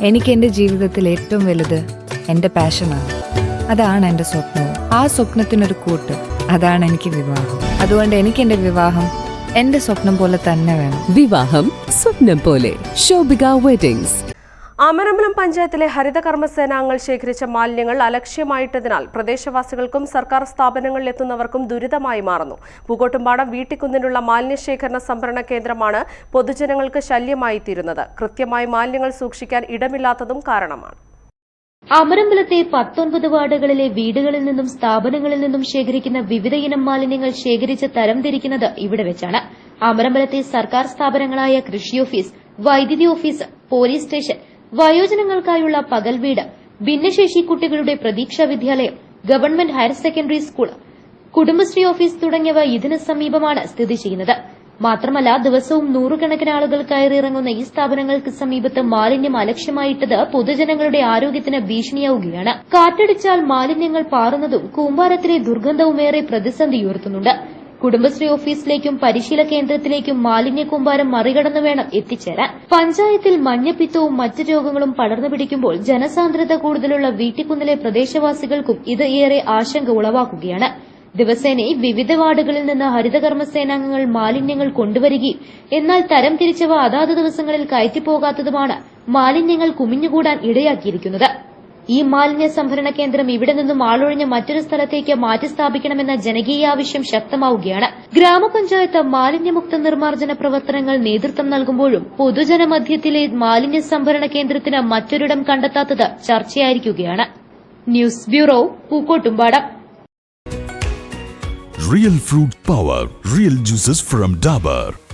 എനിക്ക് എന്റെ ജീവിതത്തിൽ ഏറ്റവും വലുത് എന്റെ പാഷനാണ്. അതാണ് എന്റെ സ്വപ്നവും. ആ സ്വപ്നത്തിനൊരു കൂട്ട്. അതാണ് എനിക്ക് വിവാഹം. അതുകൊണ്ട് എനിക്ക് എന്റെ വിവാഹം എന്റെ സ്വപ്നം പോലെ തന്നെ വേണം. വിവാഹം സ്വപ്നം പോലെ. ശോഭിക വെഡിങ്സ് അമരമ്പലം പഞ്ചായത്തിലെ ഹരിത കർമ്മസേനാംഗങ്ങൾ ശേഖരിച്ച മാലിന്യങ്ങൾ അലക്ഷ്യമായിട്ടതിനാൽ പ്രദേശവാസികൾക്കും സർക്കാർ സ്ഥാപനങ്ങളിൽ എത്തുന്നവർക്കും ദുരിതമായി മാറുന്നു. പൂക്കോട്ടുംപാടം വീട്ടിക്കുന്നിനുള്ള മാലിന്യ ശേഖരണ സംഭരണ കേന്ദ്രമാണ് പൊതുജനങ്ങൾക്ക് ശല്യമായി തീരുന്നത്. കൃത്യമായി മാലിന്യങ്ങൾ സൂക്ഷിക്കാൻ ഇടമില്ലാത്തതും കാരണമാണ്. അമരമ്പലത്തെ പത്തൊൻപത് വാർഡുകളിലെ വീടുകളിൽ നിന്നും സ്ഥാപനങ്ങളിൽ നിന്നും ശേഖരിക്കുന്ന വിവിധയിനം മാലിന്യങ്ങൾ ശേഖരിച്ച് തരംതിരിക്കുന്നത് ഇവിടെ വെച്ചാണ്. അമരമ്പലത്തെ സർക്കാർ സ്ഥാപനങ്ങളായ കൃഷി ഓഫീസ് വൈദ്യുതി ഓഫീസ് പോലീസ് സ്റ്റേഷൻ വയോജനങ്ങൾക്കായുള്ള പകൽ വീട് ഭിന്നശേഷി കുട്ടികളുടെ പ്രതീക്ഷാ വിദ്യാലയം government higher secondary school Kudumbashree office തുടങ്ങിയവ ഇതിന് സമീപമാണ് സ്ഥിതി ചെയ്യുന്നത്. മാത്രമല്ല ദിവസവും നൂറുകണക്കിന് ആളുകൾ കയറിയിറങ്ങുന്ന ഈ സ്ഥാപനങ്ങൾക്ക് സമീപത്ത് മാലിന്യം അലക്ഷ്യമായിട്ടത് പൊതുജനങ്ങളുടെ ആരോഗ്യത്തിന് ഭീഷണിയാവുകയാണ്. കാറ്റടിച്ചാൽ മാലിന്യങ്ങൾ പാറുന്നതും കൂമ്പാരത്തിലെ ദുർഗന്ധവുമേറെ പ്രതിസന്ധി ഉയർത്തുന്നുണ്ട്. കുടുംബശ്രീ ഓഫീസിലേക്കും പരിശീല കേന്ദ്രത്തിലേക്കും മാലിന്യ കൂമ്പാരം മറികടന്നു വേണം എത്തിച്ചേരാൻ. പഞ്ചായത്തിൽ മഞ്ഞപ്പിത്തവും മറ്റ് രോഗങ്ങളും പടർന്നു പിടിക്കുമ്പോൾ ജനസാന്ദ്രത കൂടുതലുള്ള വീട്ടിക്കുന്നിലെ പ്രദേശവാസികൾക്കും ഇത് ഏറെ ആശങ്ക ഉളവാക്കുകയാണ്. ദിവസേന വിവിധ വാർഡുകളിൽ നിന്ന് ഹരിതകർമ്മ സേനാംഗങ്ങൾ മാലിന്യങ്ങൾ കൊണ്ടുവരികയും എന്നാൽ തരം തിരിച്ചവ അതാത് ദിവസങ്ങളിൽ കയറ്റിപ്പോകാത്തതുമാണ് മാലിന്യങ്ങൾ കുമിഞ്ഞുകൂടാൻ ഇടയാക്കിയിരിക്കുന്നത്. ഈ മാലിന്യ സംഭരണ കേന്ദ്രം ഇവിടെ നിന്നും ആളൊഴിഞ്ഞ മറ്റൊരു സ്ഥലത്തേക്ക് മാറ്റി സ്ഥാപിക്കണമെന്ന ജനകീയ ആവശ്യം ശക്തമാവുകയാണ്. ഗ്രാമപഞ്ചായത്ത് മാലിന്യമുക്ത നിർമ്മാർജന പ്രവർത്തനങ്ങൾ നേതൃത്വം നൽകുമ്പോഴും പൊതുജനമധ്യത്തിലെ മാലിന്യ സംഭരണ കേന്ദ്രത്തിന് മറ്റൊരിടം കണ്ടെത്താത്തത് ചർച്ചയായിരിക്കുകയാണ്. News bureau Pookkottumpadam. Real fruit power real juices from Dabur.